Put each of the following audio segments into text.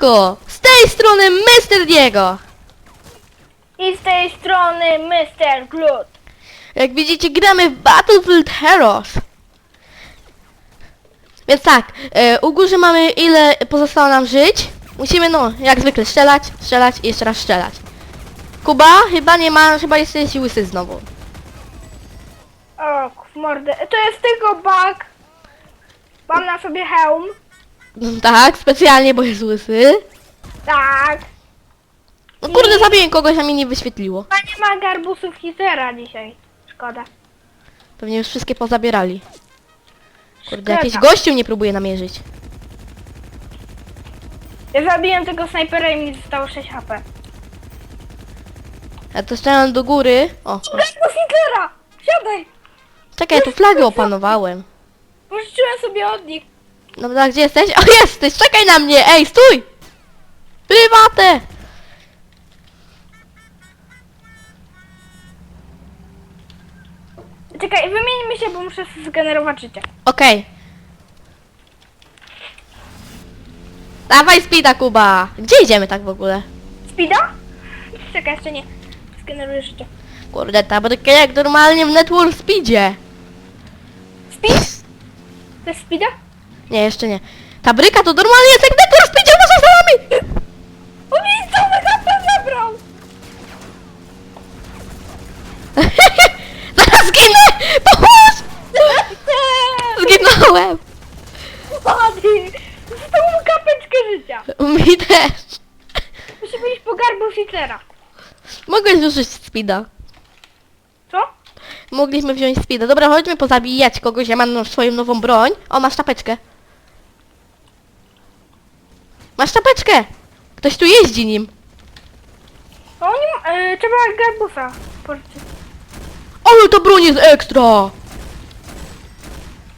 Siemanko! Z tej strony Mr. Diego! I z tej strony Mr. Glut. Jak widzicie, gramy w Battlefield Heroes. Więc tak, e, u góry mamy ile pozostało nam żyć. Musimy, no, jak zwykle strzelać, strzelać i jeszcze raz strzelać. Kuba, chyba nie ma, chyba jesteś łysy znowu. O, w mordę. To jest tylko bug. Mam na sobie hełm. Tak, specjalnie, bo jest łysy. Tak. No kurde, zabiję kogoś, a mi nie wyświetliło. A nie ma garbusów Hitlera dzisiaj. Szkoda. Pewnie już wszystkie pozabierali. Kurde, jakiś Szkoda. gościu nie próbuje namierzyć. Ja zabiłem tego snajpera i mi zostało 6 HP. Ja to strzelam do góry. O, Garbus Hitlera! Siadaj! czekaj, ja tu flagę opanowałem. Pożyczyłem sobie od nich. Dobra, gdzie jesteś? O, jesteś! Czekaj na mnie! Ej, stój! Prywatę! Czekaj, wymieńmy się, bo muszę zgenerować życie. Okej. Dawaj speeda, Kuba! Gdzie idziemy tak w ogóle? Speeda? Czekaj, jeszcze nie. Zgeneruję życie. Kurde, ta bryka jak normalnie w Network Speedzie. Speed? To jest speeda? Nie, jeszcze nie. Ta bryka to normalnie jest jak w Network Speedzie, uważaj za nami! On mi cały HP zabrał! Zaraz zginę! Pomóż! Zginąłem! Ładnie! Zostało mu kapeczkę życia. Mi też. Musimy iść po garbus Hitlera. Mogłeś użyć speeda. Co? Mogliśmy wziąć speeda. Dobra, chodźmy pozabijać kogoś, ja mam no- swoją nową broń. O, masz czapeczkę. Masz czapeczkę! Ktoś tu jeździ nim. O nim, e, trzeba garbusa pożyczyć. Ale ta broń jest ekstra!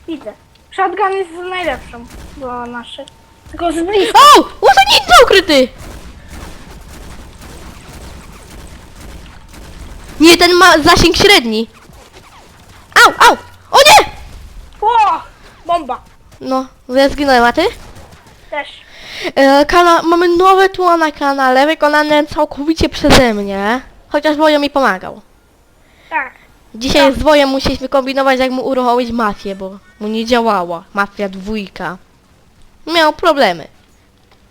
Widzę. Shotgun jest najlepszą. Bo nasze. Tylko z bliska. O! Łożenica ukryty! Nie, ten ma zasięg średni. Au, au! O nie! O! Bomba. No, ja zginąłem, a ty? Też. E, kana mamy nowe tło na kanale, wykonane całkowicie przeze mnie. Chociaż Wojo mi pomagał. Tak. Dzisiaj z Wojem musieliśmy kombinować, jak mu uruchomić mafię, bo mu nie działała. Mafia dwójka. Miał problemy.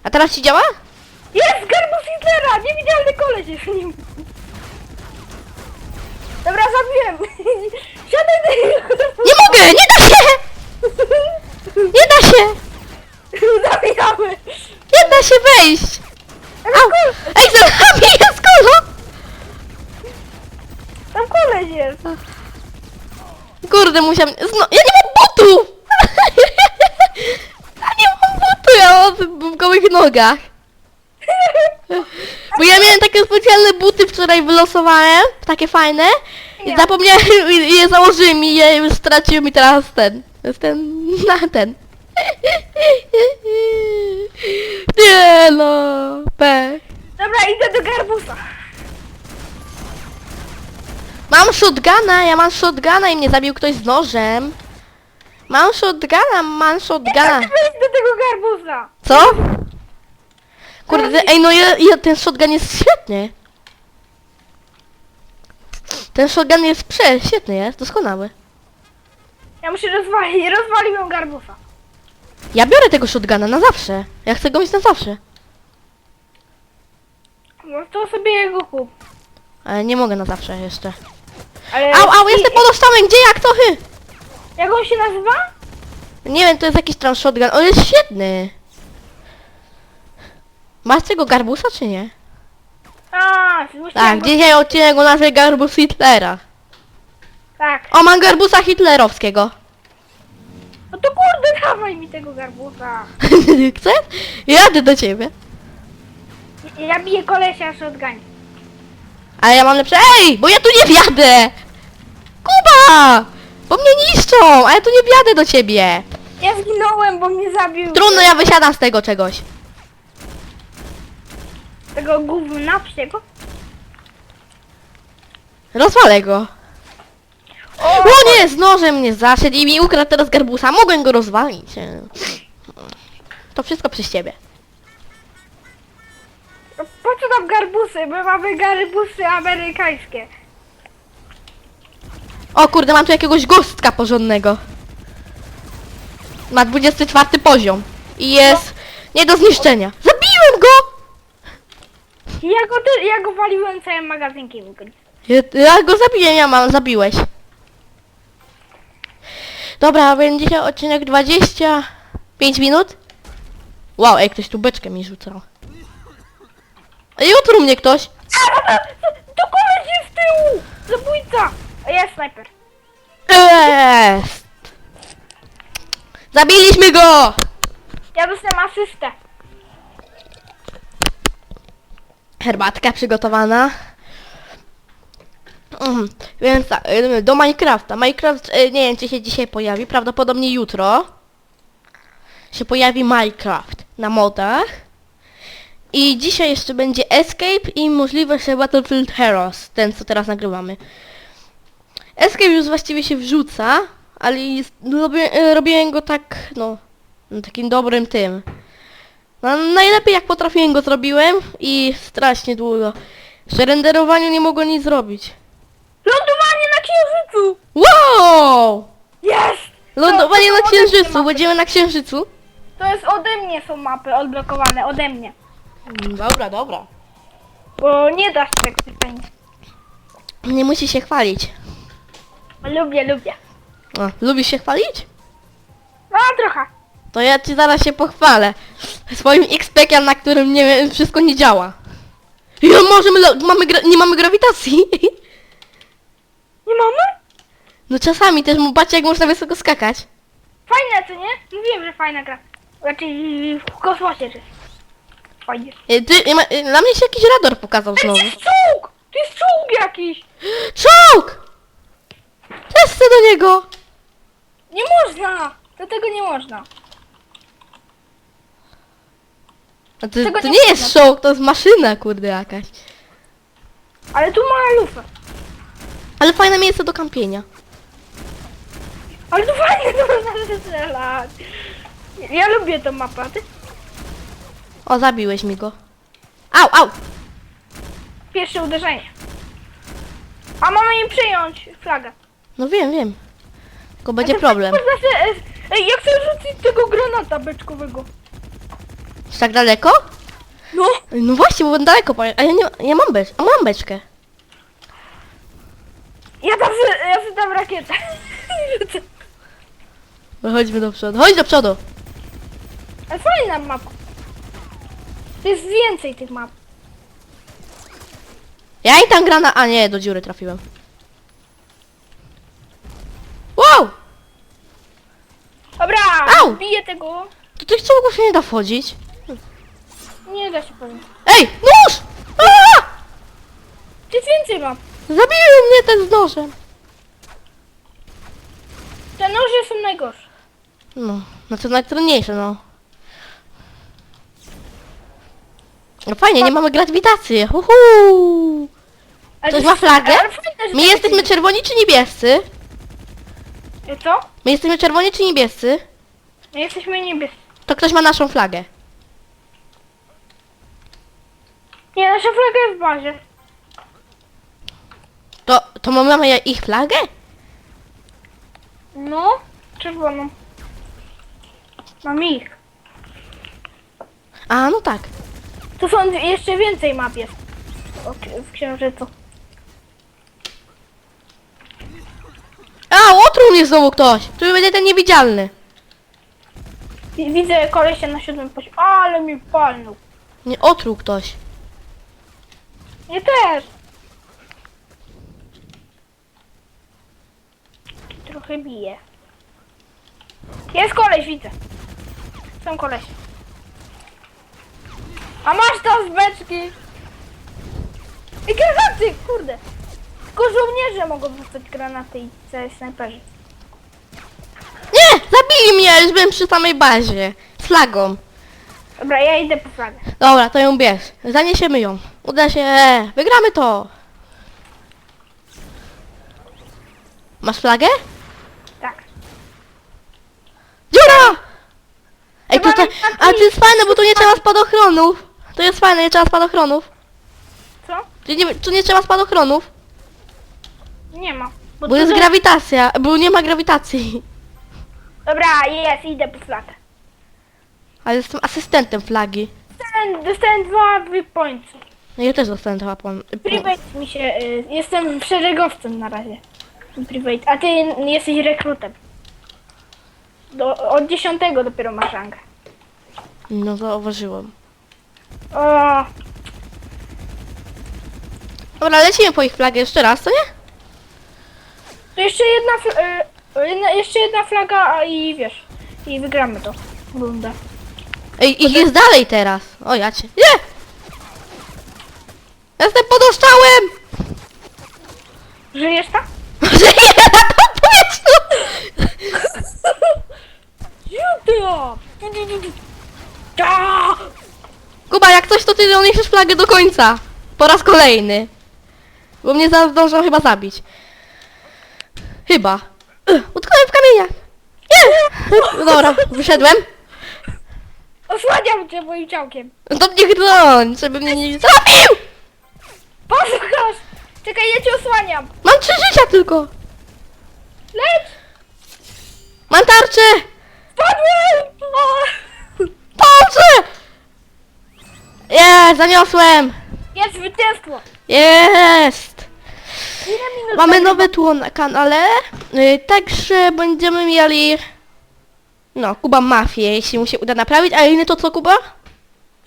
A teraz ci działa? Jest garbus Hitlera! Niewidzialny koleś jest nim. Dobra, zabiłem. Siadaj do Nie mogę! Nie da się! Nie da się! Da się wejść! Au! Ej, za nami jest kolo! Tam koleś jest. Kurde, musiałem... Zno... Ja nie mam butów! Ja nie mam butów, ja mam w gołych nogach. Bo ja miałem takie specjalne buty wczoraj wylosowałem, takie fajne. I zapomniałem, i je założyłem i je już straciłem i teraz ten. Jest ten, na ten. Nie no, pech. Dobra, idę do garbusa. Mam shotguna, ja mam shotguna i mnie zabił ktoś z nożem. Mam shotguna, mam shotguna. Do tego garbusa. Co? Kurde, ej no ja, ja, ten shotgun jest świetny. Ten shotgun jest prze, świetny jest, doskonały. Ja muszę rozwalić. Rozwaliłem garbusa. Ja biorę tego shotguna na zawsze. Ja chcę go mieć na zawsze. No to sobie jego kup. Ale nie mogę na zawsze jeszcze. Ale... Au, au, jestem pod oszczałem, gdzie, jak to, hy? Jak on się nazywa? Nie wiem, to jest jakiś tam shotgun, on jest świetny. Masz tego garbusa, czy nie? A, Tak, go... dzisiaj odcinek o nazwie Garbus Hitlera. Tak. O, mam garbusa hitlerowskiego. No to kurde, dawaj mi tego garbusa. Chcesz? Jadę do ciebie. Ja biję kolesia shotgun. Ale ja mam lepsze... Ej, bo ja tu nie wjadę! Kuba! Bo mnie niszczą, a ja tu nie wjadę do ciebie. Ja zginąłem, bo mnie zabił. Trudno, ja wysiadam z tego czegoś. Tego gówna psiego. Rozwalę go. O, nie, z nożem mnie zaszedł i mi ukradł teraz garbusa. Mogłem go rozwalić. To wszystko przez ciebie. garbusy, my mamy garbusy amerykańskie. O kurde, mam tu jakiegoś gostka porządnego. Ma 24 poziom. I jest nie do zniszczenia. Zabiłem go! Ja go, ty, ja go waliłem całym magazynkiem. Ja, ja go zabiję, ja mam, zabiłeś. Dobra, będzie dzisiaj odcinek 25 minut. Wow, ej, ktoś tu beczkę mi rzucał. Ej, utruł mnie ktoś. To koleś jest z tyłu! Zabójca! A Jest snajper. Jest! Zabiliśmy go! Ja dostałem asystę. Herbatka przygotowana. Mhm. Więc tak, do Minecrafta. Minecraft, y, nie wiem czy się dzisiaj pojawi, prawdopodobnie jutro. Się pojawi Minecraft na modach. I dzisiaj jeszcze będzie Escape i możliwe, że Battlefield Heroes, ten co teraz nagrywamy. Escape już właściwie się wrzuca, ale jest, robię, y, robiłem go tak, no, takim dobrym tym. No, najlepiej jak potrafiłem go zrobiłem i strasznie długo. Przy renderowaniu nie mogło nic zrobić. Lądowanie na księżycu! Wow! Jest! Lądowanie To- na to ode mnie księżycu, mapy. będziemy na księżycu? To jest ode mnie są mapy odblokowane, ode mnie. Mm, Dobra, dobra. Bo nie da się tak pytania. Nie musi się chwalić. Lubię, lubię. O, lubisz się chwalić? No trochę. To ja ci zaraz się pochwalę. Swoim X-Packiem, na którym nie wiem, wszystko nie działa. Ja możemy, lo- mamy gra- nie mamy grawitacji. Nie mamy? No czasami też, patrzcie jak można wysoko skakać. Fajne, co nie? Mówiłem, że fajna gra. Raczej w kosmosie, że fajnie. Y, Ty, y, ma- dla mnie się jakiś radar pokazał znowu. to jest czołg! To jest czołg jakiś! Czołg! Też chcę do niego! Nie można! Do tego nie można. A to, Tego to nie nie jest czołg, to jest maszyna, kurde jakaś. Ale tu ma lufę. Ale fajne miejsce do kampienia. Ale tu fajnie to można strzelać. Ja lubię tą mapę, a ty? O, zabiłeś mi go. Au, au! Pierwsze uderzenie. A mamy im przejąć flagę. No wiem, wiem. Tylko będzie problem. można se- Ej, jak chcę rzucić tego granata beczkowego? Jest tak daleko? No. No właśnie, bo daleko, powiem. a ja nie ja mam becz, a mam beczkę. Ja tam, ja dam rakietę. No chodźmy do przodu, chodź do przodu. Ale fajna mapa. To jest więcej tych map. Ja i tam grana, a nie, do dziury trafiłem. Wow! Dobra, Au! biję tego. Do tych czołgów się nie da wchodzić. Nie da się powiedzieć. Ej, nóż! Aaa! To jest więcej map. Zabiły mnie ten z nożem. Te noże są najgorsze. No, no to najtrudniejsze, no. No fajnie, nie mamy grawitacji. Uhu. Ale Ktoś to ma jest- flagę? ale fajne, że My jesteśmy czerwoni czy niebiescy? Co? My jesteśmy czerwoni czy niebiescy? My jesteśmy niebiescy. To ktoś ma naszą flagę. Nie, nasza flaga jest w bazie. To, to my mamy ich flagę? No, czerwoną. Mam ich. A, no tak. Tu są jeszcze więcej map jest. O, w księżycu. A, otruł mnie znowu ktoś. Tu będzie ten niewidzialny. Wi- Widzę kolesia na siódmym poziomie. Ale mi palnął. Nie, otruł ktoś. Nie też. Trochę bije. Jest koleś, widzę. Są koleś. A masz to z beczki. I granaty, kurde. Tylko żołnierze mogą wrzucać granaty i te snajperzy. Nie! Zabili mnie, już byłem przy samej bazie. Flagą. Dobra, ja idę po flagę. Dobra, to ją bierz. Zaniesiemy ją. Uda się. Wygramy to. Masz flagę? Tak. Dziura! Ej, Chyba tutaj... mi taki- A to jest fajne, bo tu nie trzeba spadochronów. To jest fajne, nie trzeba spadochronów. Tu nie, tu nie trzeba spadochronów, Nie ma. bo to jest za- grawitacja, bo nie ma grawitacji. Dobra, jest, idę po flagę. Ale jestem asystentem flagi. Dostałem, dostałem dwa points. No ja też dostałem dwa pon... Private mi się, y, jestem szeregowcem na razie. Private, a ty jesteś rekrutem. Do, od dziesiątego dopiero masz rangę. No zauważyłem. O, Dobra, lecimy po ich flagę jeszcze raz, co nie? to jeszcze jedna, fl- y, jedna, jeszcze jedna flaga a i wiesz, i wygramy to rundę. Ej, ich jest dalej teraz. O, ja cię. Nie! Jestem pod! Żyjesz tam? Nie, na to powietrzu! Jutro! Kuba, jak coś, to ty niesiesz flagę do końca. Po raz kolejny. Bo mnie zdążą chyba zabić. Chyba. Ugh, Utknąłem w kamieniach. Nie! Dobra, wyszedłem. Osłaniam cię moim ciałkiem. To mnie broń, żeby mnie nie zabił! Posłuchasz! Czekaj, ja cię osłaniam. Mam trzy życia tylko. Leć! Mam tarczę! Spadłem! O! Pomocy! Jest, zaniosłem! Jest zwycięstwo! Jest! Ile minut Mamy nowe tło na kanale, y, także będziemy mieli... No, Kuba mafię, jeśli mu się uda naprawić, a inny to co, Kuba?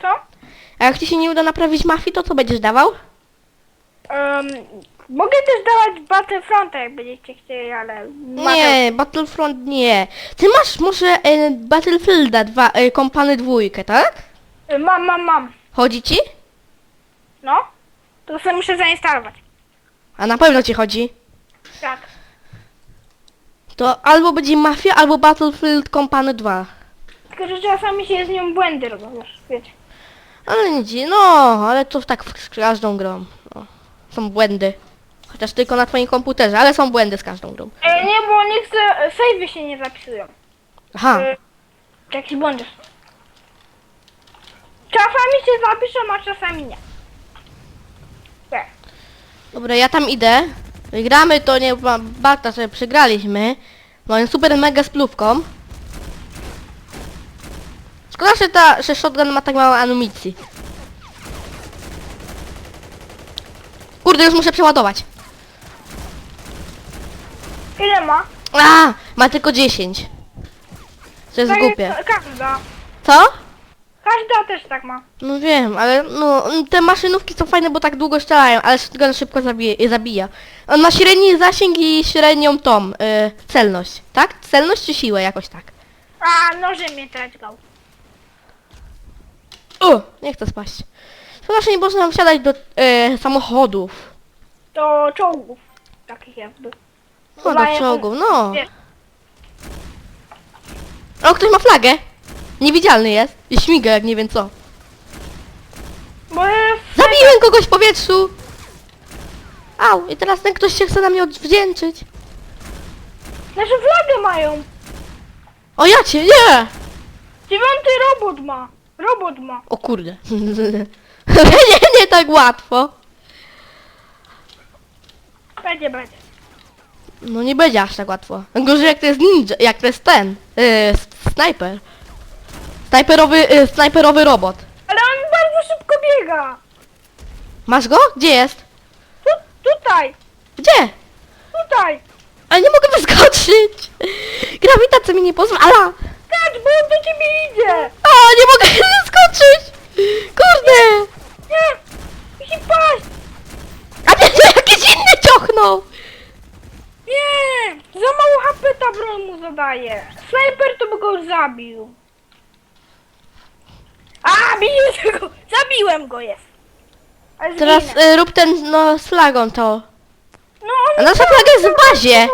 Co? A jak ci się nie uda naprawić mafii, to co będziesz dawał? Mogę też dawać Battlefronta, jak będziecie chcieli, ale... Nie, Battlefront nie. Ty masz może y, Battlefielda 2, y, kompany dwójkę, tak? Mam, mam, mam. Chodzi ci? No? To sobie muszę zainstalować. A na pewno ci chodzi. Tak. To albo będzie Mafia, albo Battlefield Company 2. Tylko, że czasami się z nią błędy robią, wiecie. Ale nie dzi- no, ale to tak z każdą grą. No. Są błędy. Chociaż tylko na twoim komputerze, ale są błędy z każdą grą. E, nie, bo nie chcę, save'y się nie zapisują. Aha, E, jakiś błąd jest. Czasami się zapiszą, a czasami nie. Tak. dobra, ja tam idę. Gramy to nie ma Barta, że przegraliśmy. Moim super mega splówką. Szkoda, że ta, że shotgun ma tak mało amunicji. Kurde, już muszę przeładować. Ile ma? A, ma tylko 10. To jest głupie. Każda. Co? Każda też tak ma. No wiem, ale no te maszynówki są fajne, bo tak długo strzelają, ale shotgun szybko zabije, zabija. On ma średni zasięg i średnią tą, y, celność, tak? Celność czy siłę, jakoś tak. A, noże mnie treczgał. O, nie chcę spaść. Że nie można wsiadać do y, samochodów. Do czołgów. Takich jakby. No, do czołgów, no. O, ktoś ma flagę. Niewidzialny jest. I śmiga jak nie wiem co. Bo. Zabiłem kogoś w powietrzu! Au, i teraz ten ktoś się chce na mnie odwdzięczyć. Nasze flagę mają. O ja cię, nie! Dziewiąty robot ma. Robot ma. O kurde. nie, nie tak łatwo. Będzie, będzie. No nie będzie aż tak łatwo. Gorzej jak to jest ninja, jak to jest ten, yy, s- snajper. Snajperowy, yy, snajperowy robot. Ale on bardzo szybko biega. Masz go? Gdzie jest? Tu, tutaj. Gdzie? Tutaj. Ale nie mogę wyskoczyć. Grawitacja mi nie pozwala. Skacz, bo on do ciebie idzie. O, nie mogę wyskoczyć. Kurde. Nie. Musi paść. A nie, to jakiś inny ciochnął. Nie. Za mało HP ta broń mu zadaje. Snajper to by go już zabił. A, biję tego. Zabiłem go jest. Ale Teraz zginę. y, rób ten, no, z flagą to. No, A oni nasza flaga jest w bazie.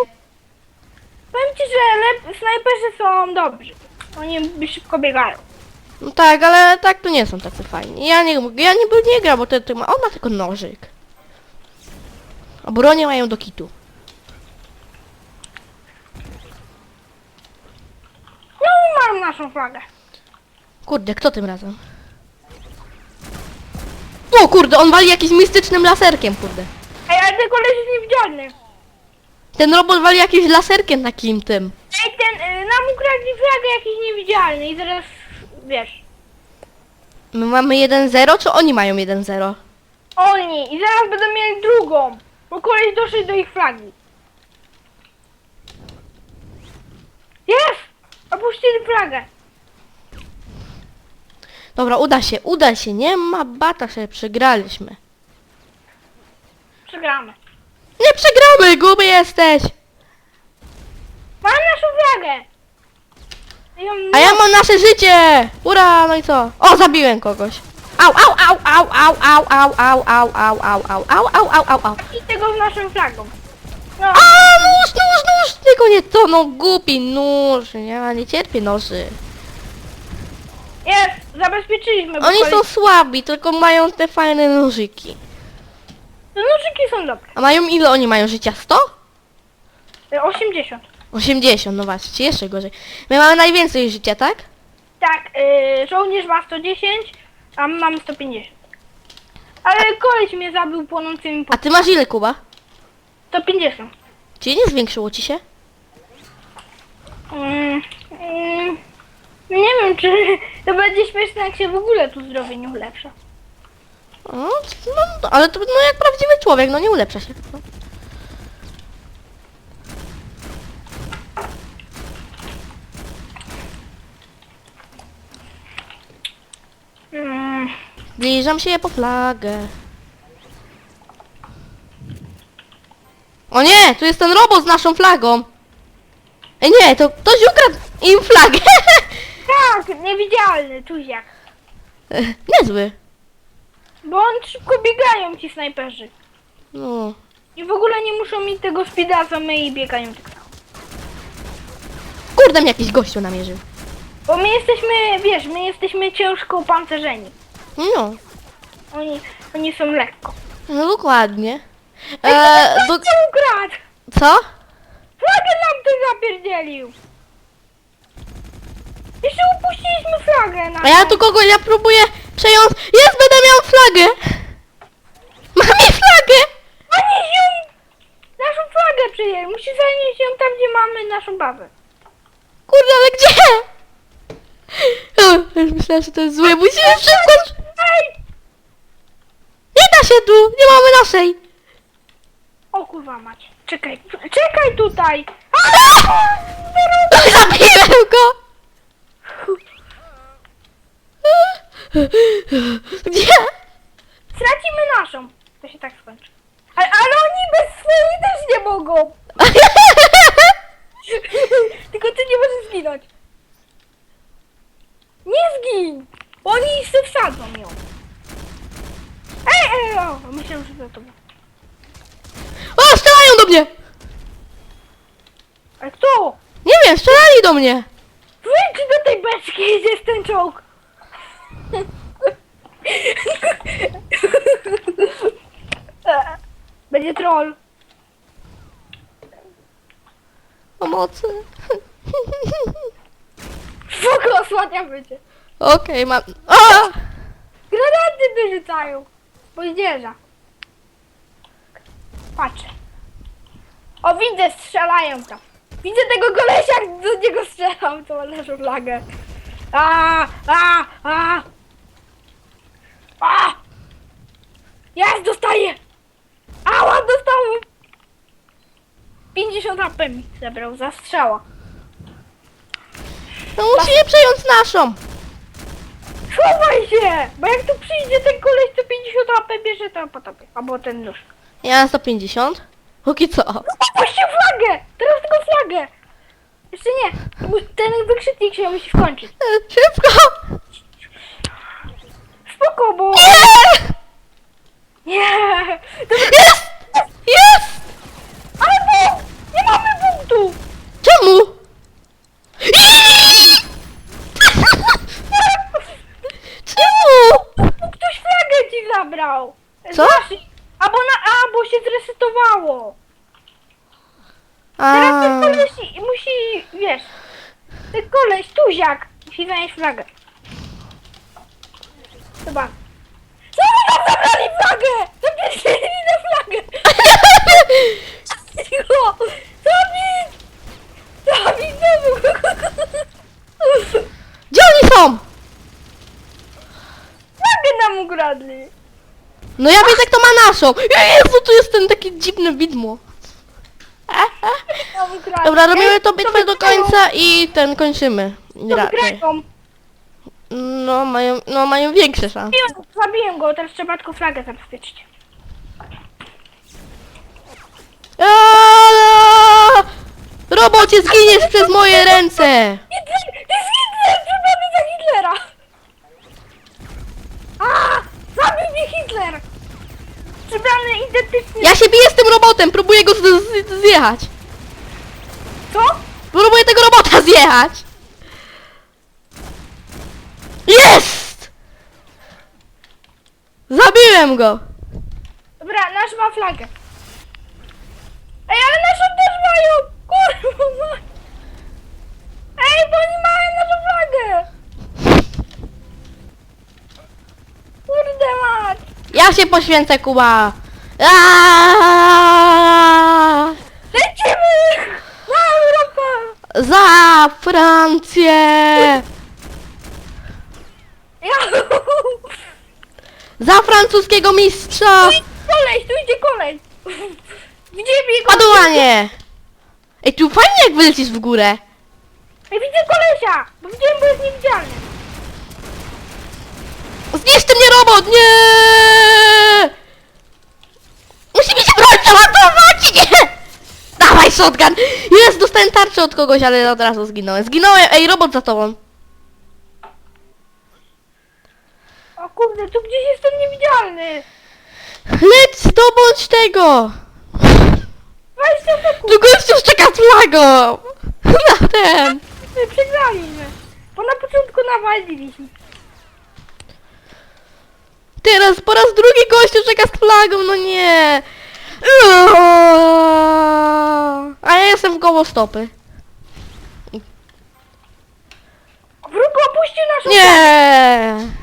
Powiem ci, że lep- snajperzy są dobrzy. Oni szybko biegają. No tak, ale tak to nie są tacy fajni. Ja nie, ja nie, nie gram, bo to, to ma, on ma tylko nożyk. A bronie mają do kitu. No, mam naszą flagę. Kurde, kto tym razem? O kurde, on wali jakimś mistycznym laserkiem, kurde. Ej, ale ten koleś jest niewidzialny. Ten robot wali jakimś laserkiem takim tym. Ej, ten, y, nam ukradli flagę jakiś niewidzialny i zaraz, wiesz, My mamy 1-0, czy oni mają 1-0? oni i zaraz będą mieli drugą, bo koleś doszedł do ich flagi. Jest! Opuścili flagę. Dobra, uda się, uda się, nie ma bata, że przegraliśmy. Przegramy. Nie przegramy, guby jesteś! Mam naszą flagę! Ją A ja mam nasze życie! Ura, no i co? O, zabiłem kogoś. Au, au, au, au, au, au, au, au, au, au, au, au, au, au, au, au, au. I tego z naszą flagą. No, A, nóż, nóż, nóż! Tylko nie to, no głupi nóż. Ja nie cierpię noży. jest! Zabezpieczyliśmy, bo Oni koleś... są słabi, tylko mają te fajne nożyki. No, Nożyki są dobre. A mają ile oni mają życia? 100? Y, 80. 80, no właśnie, jeszcze gorzej. My mamy najwięcej życia, tak? Tak, y, żołnierz ma 110, a my mamy 150. Ale koleś mnie zabił płonącymi po A ty masz ile, Kuba? 150. Czyli nie zwiększyło ci się? Mm, mm, nie wiem, czy to będzie śmieszne, jak się w ogóle tu zdrowie nie ulepsza. No, no, ale to no jak prawdziwy człowiek, no nie ulepsza się. No. Mm, Zbliżam się po flagę. O nie, tu jest ten robot z naszą flagą. Ej nie, to ktoś ukradł im flagę. tak, niewidzialny, tuziak. Niezły. Bo on szybko biegają ci snajperzy. No. I w ogóle nie muszą mieć tego speeda, co my i biegają tak samo. Kurde, mnie jakiś gościu namierzył. Bo my jesteśmy, wiesz, my jesteśmy ciężko opancerzeni. No, Oni, oni są lekko. no dokładnie. Eee, do, ukradł! co? Flagę nam tu zapierdzielił! Jeszcze upuściliśmy flagę na A ja tu kogo, ja próbuję przejąć... Jest, będę miał flagę! Mam jej flagę! Oni ją... Naszą flagę przyjęli. Musi zanieść ją tam, gdzie mamy naszą bazę. Kurde, ale gdzie? O, już myślałem, że to jest złe. Musimy szybko... Ej! Nie da się tu! Nie mamy naszej! O kurwa mać. Czekaj, czekaj tutaj! Zabiłem go! Gdzie? Stracimy naszą. To się tak skończy. Ale, ale oni bez swojej też nie mogą. Tylko ty nie możesz zginąć. Nie zgin! Bo oni się wsadzą ją. Ej, ej, o, myślałem, że to tobie. O, strzelają do mnie! Ale kto? Nie wiem, strzelali do mnie! Wyjdź do tej beczki, gdzie jest ten czołg. Będzie troll. Pomocy. Spoko, osłaniamy cię. Okej, mam... O! Granaty wyrzucają. Moździerza. Patrzę. O, widzę, strzelają tam. Widzę tego kolesia, jak do niego strzelam, to ma naszą flagę. A, a, a. A! Jest, dostaję! Ała, dostałem! 50 AP mi zebrał za strzała. No musimy przejąć naszą! Chowaj się! Bo jak tu przyjdzie ten koleś, to 50 AP bierze, to po tobie. Albo ten nóż. Ja mam 150. Póki co. Puścił flagę! Teraz tylko flagę! Jeszcze nie. Ten wykrzyknik się musi skończyć. Szybko! Spoko, bo... Nie! Nie! Jest! Jest! Ale punkt! Nie mamy punktu! Czemu? Czemu? Ktoś flagę ci zabrał! Co? Znaczy- Albo na A, bo się zresetowało. Teraz ten A, koleś i- musi, wiesz, ten koleś, tuziak, musi zanieść flagę. Chyba. Zabrali flagę! Zabierali na flagę! Cicho! Zabić! Zabić znowu! Gdzie oni są? Flagę nam ukradli! No ja wiem jak to ma naszą. Jezu, tu jest ten taki dziwny widmo. Nam ukradli. Dobra, robimy Ej, bitwę do końca i ten kończymy. To Raczej. No mają, no mają większe szanse. Zabiłem- Zabiłem go, teraz trzeba tylko flagę zabezpieczyć. Aaaa! Robocie, zginiesz przez moje ręce! Hitler! To jest Hitler! Przebrany za Hitlera! A! Zabił mnie Hitler! Przebrany identycznie... Ja się biję z tym robotem, próbuję go z- z- zjechać. Co? Próbuję tego robota zjechać. Jest! Zabiłem go. Dobra, nasz ma flagę. Ej, ale naszą też mają! Kurwa! Ej, bo oni mają naszą flagę! Kurde mać! Ja się poświęcę, Kuba. Aaaa! Lecimy! Na Europę! Za Francję! Za francuskiego mistrza! Kolej, tu idzie kolej! Widzimy jego... Ładowanie! Ej, tu fajnie jak wylecisz w górę. Ej, widzę kolesia! Bo widziałem, bo jest niewidzialny. Zniszczy mnie robot! Nie! Musi mi się broń załadować! Nie! Dawaj shotgun! Jest, dostałem tarczę od kogoś, ale od razu zginąłem. Zginąłem! Ej, robot za tobą! O kurde, tu gdzieś jestem niewidzialny! Leć zdobądź tego! 20 sekund! Tu gościu czeka z flagą! Na ten! My przegraliśmy. Bo na początku nawaliliśmy. Teraz po raz drugi gościu czeka z flagą, no nie! A ja jestem w goło stopy. Wróg opuścił naszą Nie!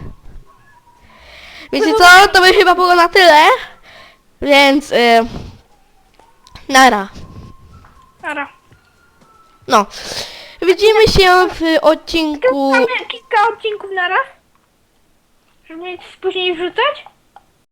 Wiecie co? To by chyba było na tyle. Więc... Y, nara. Nara. No. Widzimy się w odcinku... Mamy kilka odcinków naraz? Żeby później wrzucać?